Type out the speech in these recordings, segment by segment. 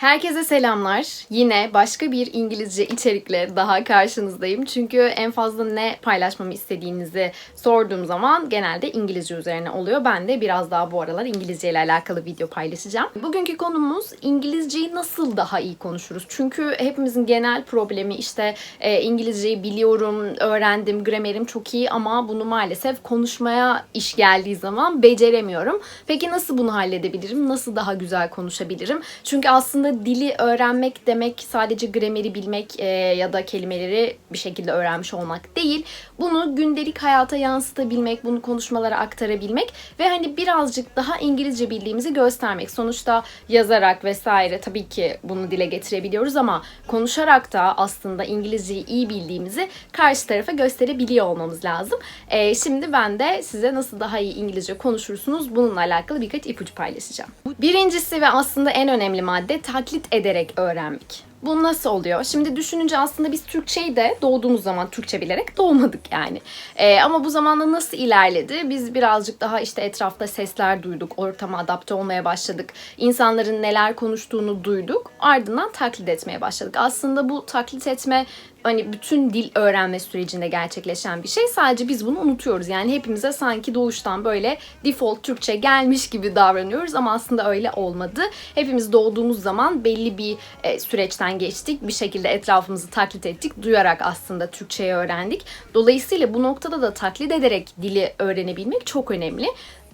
Herkese selamlar. Yine başka bir İngilizce içerikle daha karşınızdayım. Çünkü en fazla ne paylaşmamı istediğinizi sorduğum zaman genelde İngilizce üzerine oluyor. Ben de biraz daha bu aralar İngilizce ile alakalı video paylaşacağım. Bugünkü konumuz İngilizceyi nasıl daha iyi konuşuruz? Çünkü hepimizin genel problemi işte e, İngilizceyi biliyorum, öğrendim, gramerim çok iyi ama bunu maalesef konuşmaya iş geldiği zaman beceremiyorum. Peki nasıl bunu halledebilirim? Nasıl daha güzel konuşabilirim? Çünkü aslında dili öğrenmek demek sadece grameri bilmek e, ya da kelimeleri bir şekilde öğrenmiş olmak değil. Bunu gündelik hayata yansıtabilmek, bunu konuşmalara aktarabilmek ve hani birazcık daha İngilizce bildiğimizi göstermek. Sonuçta yazarak vesaire tabii ki bunu dile getirebiliyoruz ama konuşarak da aslında İngilizceyi iyi bildiğimizi karşı tarafa gösterebiliyor olmamız lazım. E, şimdi ben de size nasıl daha iyi İngilizce konuşursunuz bununla alakalı birkaç ipucu paylaşacağım. Birincisi ve aslında en önemli madde taklit ederek öğrenmek. Bu nasıl oluyor? Şimdi düşününce aslında biz Türkçeyi de doğduğumuz zaman Türkçe bilerek doğmadık yani. Ee, ama bu zamanla nasıl ilerledi? Biz birazcık daha işte etrafta sesler duyduk, ortama adapte olmaya başladık. İnsanların neler konuştuğunu duyduk. Ardından taklit etmeye başladık. Aslında bu taklit etme hani bütün dil öğrenme sürecinde gerçekleşen bir şey. Sadece biz bunu unutuyoruz. Yani hepimize sanki doğuştan böyle default Türkçe gelmiş gibi davranıyoruz ama aslında öyle olmadı. Hepimiz doğduğumuz zaman belli bir e, süreçten geçtik. Bir şekilde etrafımızı taklit ettik. Duyarak aslında Türkçeyi öğrendik. Dolayısıyla bu noktada da taklit ederek dili öğrenebilmek çok önemli.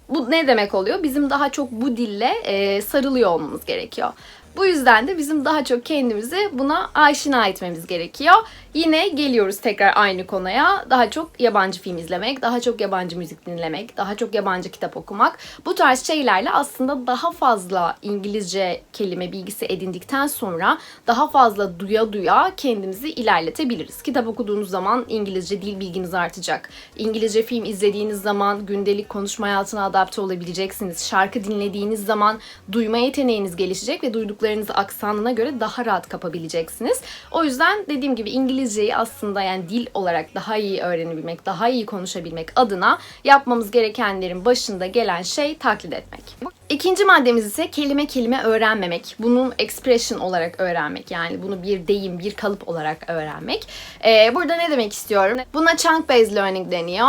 Bu ne demek oluyor? Bizim daha çok bu dille e, sarılıyor olmamız gerekiyor. Bu yüzden de bizim daha çok kendimizi buna aşina etmemiz gerekiyor. Yine geliyoruz tekrar aynı konuya. Daha çok yabancı film izlemek, daha çok yabancı müzik dinlemek, daha çok yabancı kitap okumak. Bu tarz şeylerle aslında daha fazla İngilizce kelime bilgisi edindikten sonra daha fazla duya duya kendimizi ilerletebiliriz. Kitap okuduğunuz zaman İngilizce dil bilginiz artacak. İngilizce film izlediğiniz zaman gündelik konuşma hayatına adapte olabileceksiniz. Şarkı dinlediğiniz zaman duyma yeteneğiniz gelişecek ve duyduklarınızı aksanına göre daha rahat kapabileceksiniz. O yüzden dediğim gibi İngilizceyi aslında yani dil olarak daha iyi öğrenebilmek, daha iyi konuşabilmek adına yapmamız gerekenlerin başında gelen şey taklit etmek. İkinci maddemiz ise kelime kelime öğrenmemek. Bunu expression olarak öğrenmek. Yani bunu bir deyim, bir kalıp olarak öğrenmek. Ee, burada ne demek istiyorum? Buna chunk based learning deniyor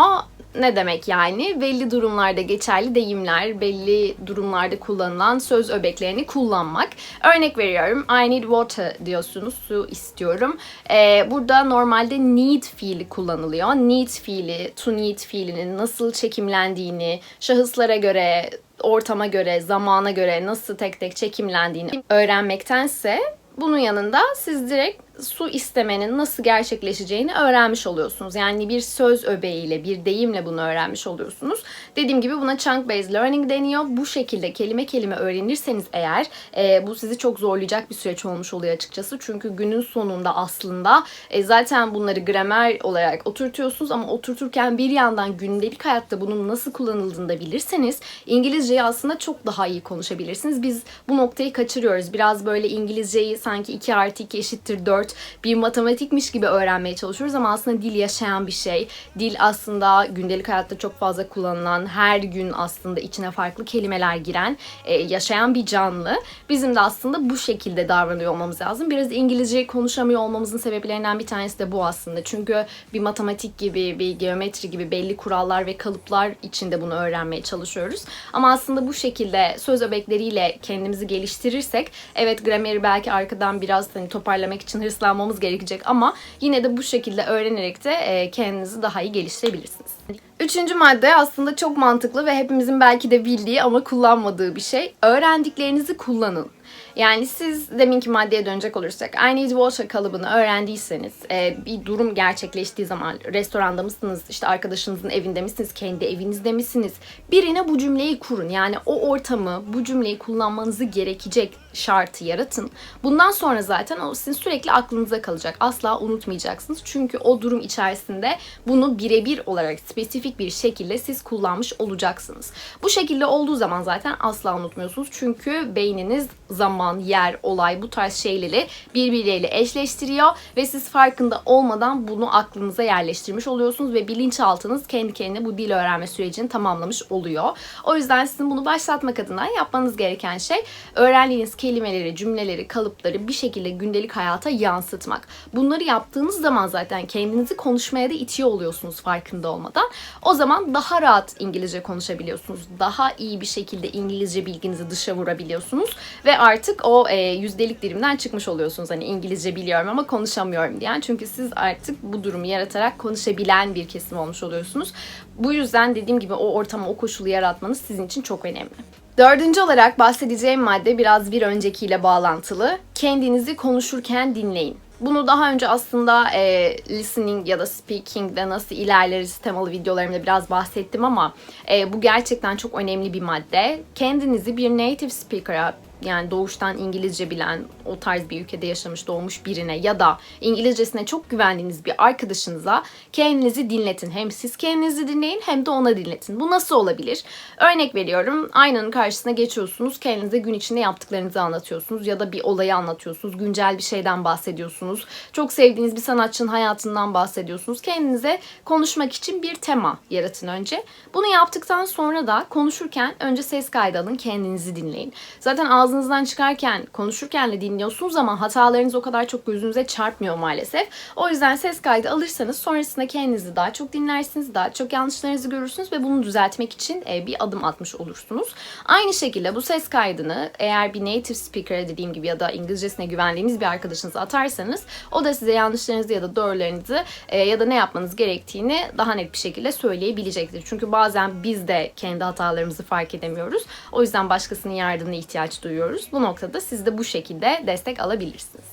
ne demek yani? Belli durumlarda geçerli deyimler, belli durumlarda kullanılan söz öbeklerini kullanmak. Örnek veriyorum. I need water diyorsunuz. Su istiyorum. Ee, burada normalde need fiili kullanılıyor. Need fiili, to need fiilinin nasıl çekimlendiğini, şahıslara göre, ortama göre, zamana göre nasıl tek tek çekimlendiğini öğrenmektense bunun yanında siz direkt su istemenin nasıl gerçekleşeceğini öğrenmiş oluyorsunuz. Yani bir söz öbeğiyle, bir deyimle bunu öğrenmiş oluyorsunuz. Dediğim gibi buna chunk based learning deniyor. Bu şekilde kelime kelime öğrenirseniz eğer e, bu sizi çok zorlayacak bir süreç olmuş oluyor açıkçası. Çünkü günün sonunda aslında e, zaten bunları gramer olarak oturtuyorsunuz ama oturturken bir yandan gündelik hayatta bunun nasıl kullanıldığını da bilirseniz İngilizceyi aslında çok daha iyi konuşabilirsiniz. Biz bu noktayı kaçırıyoruz. Biraz böyle İngilizceyi sanki 2 artı 2 eşittir 4 bir matematikmiş gibi öğrenmeye çalışıyoruz ama aslında dil yaşayan bir şey. Dil aslında gündelik hayatta çok fazla kullanılan, her gün aslında içine farklı kelimeler giren, e, yaşayan bir canlı. Bizim de aslında bu şekilde davranıyor olmamız lazım. Biraz İngilizce konuşamıyor olmamızın sebeplerinden bir tanesi de bu aslında. Çünkü bir matematik gibi, bir geometri gibi belli kurallar ve kalıplar içinde bunu öğrenmeye çalışıyoruz. Ama aslında bu şekilde söz öbekleriyle kendimizi geliştirirsek, evet grameri belki arkadan biraz hani toparlamak için hırslanmamız gerekecek ama yine de bu şekilde öğrenerek de e, kendinizi daha iyi geliştirebilirsiniz. Üçüncü madde aslında çok mantıklı ve hepimizin belki de bildiği ama kullanmadığı bir şey. Öğrendiklerinizi kullanın. Yani siz deminki maddeye dönecek olursak I need water kalıbını öğrendiyseniz e, bir durum gerçekleştiği zaman restoranda mısınız, işte arkadaşınızın evinde misiniz, kendi evinizde misiniz? Birine bu cümleyi kurun. Yani o ortamı, bu cümleyi kullanmanızı gerekecek şartı yaratın. Bundan sonra zaten o sizin sürekli aklınıza kalacak. Asla unutmayacaksınız. Çünkü o durum içerisinde bunu birebir olarak spesifik bir şekilde siz kullanmış olacaksınız. Bu şekilde olduğu zaman zaten asla unutmuyorsunuz. Çünkü beyniniz zaman, yer, olay bu tarz şeyleri birbirleriyle eşleştiriyor ve siz farkında olmadan bunu aklınıza yerleştirmiş oluyorsunuz ve bilinçaltınız kendi kendine bu dil öğrenme sürecini tamamlamış oluyor. O yüzden sizin bunu başlatmak adına yapmanız gereken şey öğrendiğiniz kelimeleri, cümleleri, kalıpları bir şekilde gündelik hayata yansıtmak. Bunları yaptığınız zaman zaten kendinizi konuşmaya da itiyor oluyorsunuz farkında olmadan. O zaman daha rahat İngilizce konuşabiliyorsunuz. Daha iyi bir şekilde İngilizce bilginizi dışa vurabiliyorsunuz ve artık o e, yüzdelik dilimden çıkmış oluyorsunuz. Hani İngilizce biliyorum ama konuşamıyorum diyen. Çünkü siz artık bu durumu yaratarak konuşabilen bir kesim olmuş oluyorsunuz. Bu yüzden dediğim gibi o ortamı, o koşulu yaratmanız sizin için çok önemli. Dördüncü olarak bahsedeceğim madde biraz bir öncekiyle bağlantılı. Kendinizi konuşurken dinleyin. Bunu daha önce aslında e, listening ya da speaking'de nasıl ilerleriz temalı videolarımda biraz bahsettim ama e, bu gerçekten çok önemli bir madde. Kendinizi bir native speaker'a yani doğuştan İngilizce bilen, o tarz bir ülkede yaşamış doğmuş birine ya da İngilizcesine çok güvendiğiniz bir arkadaşınıza kendinizi dinletin. Hem siz kendinizi dinleyin hem de ona dinletin. Bu nasıl olabilir? Örnek veriyorum. Aynanın karşısına geçiyorsunuz. Kendinize gün içinde yaptıklarınızı anlatıyorsunuz ya da bir olayı anlatıyorsunuz. Güncel bir şeyden bahsediyorsunuz. Çok sevdiğiniz bir sanatçının hayatından bahsediyorsunuz. Kendinize konuşmak için bir tema yaratın önce. Bunu yaptıktan sonra da konuşurken önce ses kaydı alın, kendinizi dinleyin. Zaten ağzınızdan çıkarken, konuşurken de dinliyorsunuz ama hatalarınız o kadar çok gözünüze çarpmıyor maalesef. O yüzden ses kaydı alırsanız sonrasında kendinizi daha çok dinlersiniz, daha çok yanlışlarınızı görürsünüz ve bunu düzeltmek için e, bir adım atmış olursunuz. Aynı şekilde bu ses kaydını eğer bir native speaker'a dediğim gibi ya da İngilizcesine güvendiğiniz bir arkadaşınıza atarsanız o da size yanlışlarınızı ya da doğrularınızı e, ya da ne yapmanız gerektiğini daha net bir şekilde söyleyebilecektir. Çünkü bazen biz de kendi hatalarımızı fark edemiyoruz. O yüzden başkasının yardımına ihtiyaç duyuyoruz. Bu noktada siz de bu şekilde destek alabilirsiniz.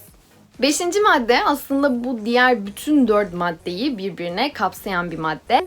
Beşinci madde aslında bu diğer bütün dört maddeyi birbirine kapsayan bir madde.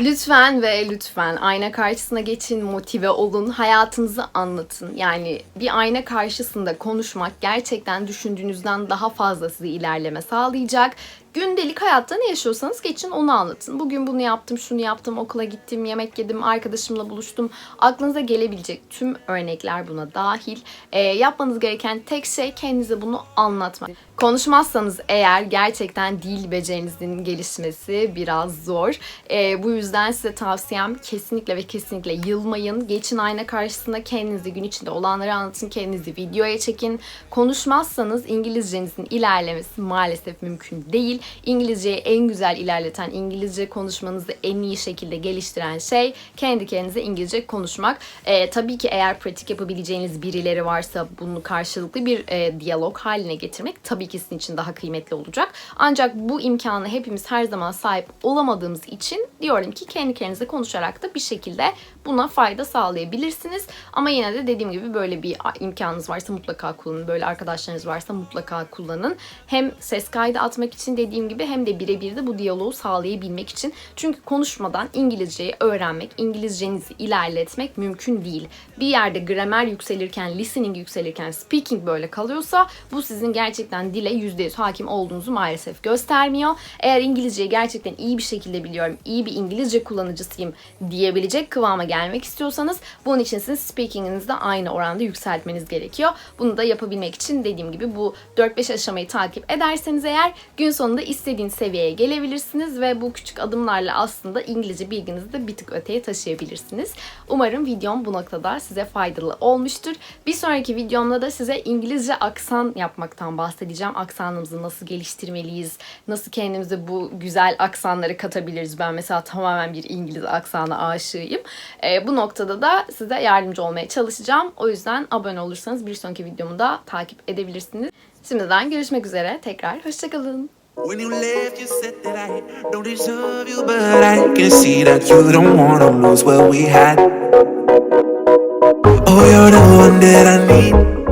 Lütfen ve lütfen ayna karşısına geçin, motive olun, hayatınızı anlatın. Yani bir ayna karşısında konuşmak gerçekten düşündüğünüzden daha fazla sizi ilerleme sağlayacak. Gündelik hayatta ne yaşıyorsanız geçin onu anlatın. Bugün bunu yaptım, şunu yaptım, okula gittim, yemek yedim, arkadaşımla buluştum. Aklınıza gelebilecek tüm örnekler buna dahil. E, yapmanız gereken tek şey kendinize bunu anlatmak. Konuşmazsanız eğer gerçekten dil becerinizin gelişmesi biraz zor. E, bu yüzden size tavsiyem kesinlikle ve kesinlikle yılmayın. Geçin ayna karşısında kendinizi gün içinde olanları anlatın, kendinizi videoya çekin. Konuşmazsanız İngilizcenizin ilerlemesi maalesef mümkün değil. İngilizceyi en güzel ilerleten, İngilizce konuşmanızı en iyi şekilde geliştiren şey kendi kendinize İngilizce konuşmak. E, tabii ki eğer pratik yapabileceğiniz birileri varsa bunu karşılıklı bir e, diyalog haline getirmek tabii ki sizin için daha kıymetli olacak. Ancak bu imkanı hepimiz her zaman sahip olamadığımız için diyorum ki kendi kendinize konuşarak da bir şekilde buna fayda sağlayabilirsiniz. Ama yine de dediğim gibi böyle bir imkanınız varsa mutlaka kullanın. Böyle arkadaşlarınız varsa mutlaka kullanın. Hem ses kaydı atmak için dediğim gibi hem de birebir de bu diyaloğu sağlayabilmek için. Çünkü konuşmadan İngilizceyi öğrenmek, İngilizcenizi ilerletmek mümkün değil. Bir yerde gramer yükselirken, listening yükselirken, speaking böyle kalıyorsa bu sizin gerçekten dile %100 hakim olduğunuzu maalesef göstermiyor. Eğer İngilizceyi gerçekten iyi bir şekilde biliyorum, iyi bir İngilizce kullanıcısıyım diyebilecek kıvama gelmek istiyorsanız bunun için sizin speaking'inizi de aynı oranda yükseltmeniz gerekiyor. Bunu da yapabilmek için dediğim gibi bu 4-5 aşamayı takip ederseniz eğer gün sonunda istediğiniz seviyeye gelebilirsiniz ve bu küçük adımlarla aslında İngilizce bilginizi de bir tık öteye taşıyabilirsiniz. Umarım videom bu noktada size faydalı olmuştur. Bir sonraki videomda da size İngilizce aksan yapmaktan bahsedeceğim. Aksanımızı nasıl geliştirmeliyiz, nasıl kendimize bu güzel aksanları katabiliriz. Ben mesela tamamen bir İngiliz aksana aşığıyım. E, bu noktada da size yardımcı olmaya çalışacağım. O yüzden abone olursanız bir sonraki videomu da takip edebilirsiniz. Şimdiden görüşmek üzere. Tekrar hoşçakalın. When you left, you said that I don't deserve you, but I can see that you don't wanna lose what we had. Oh, you're the one that I need.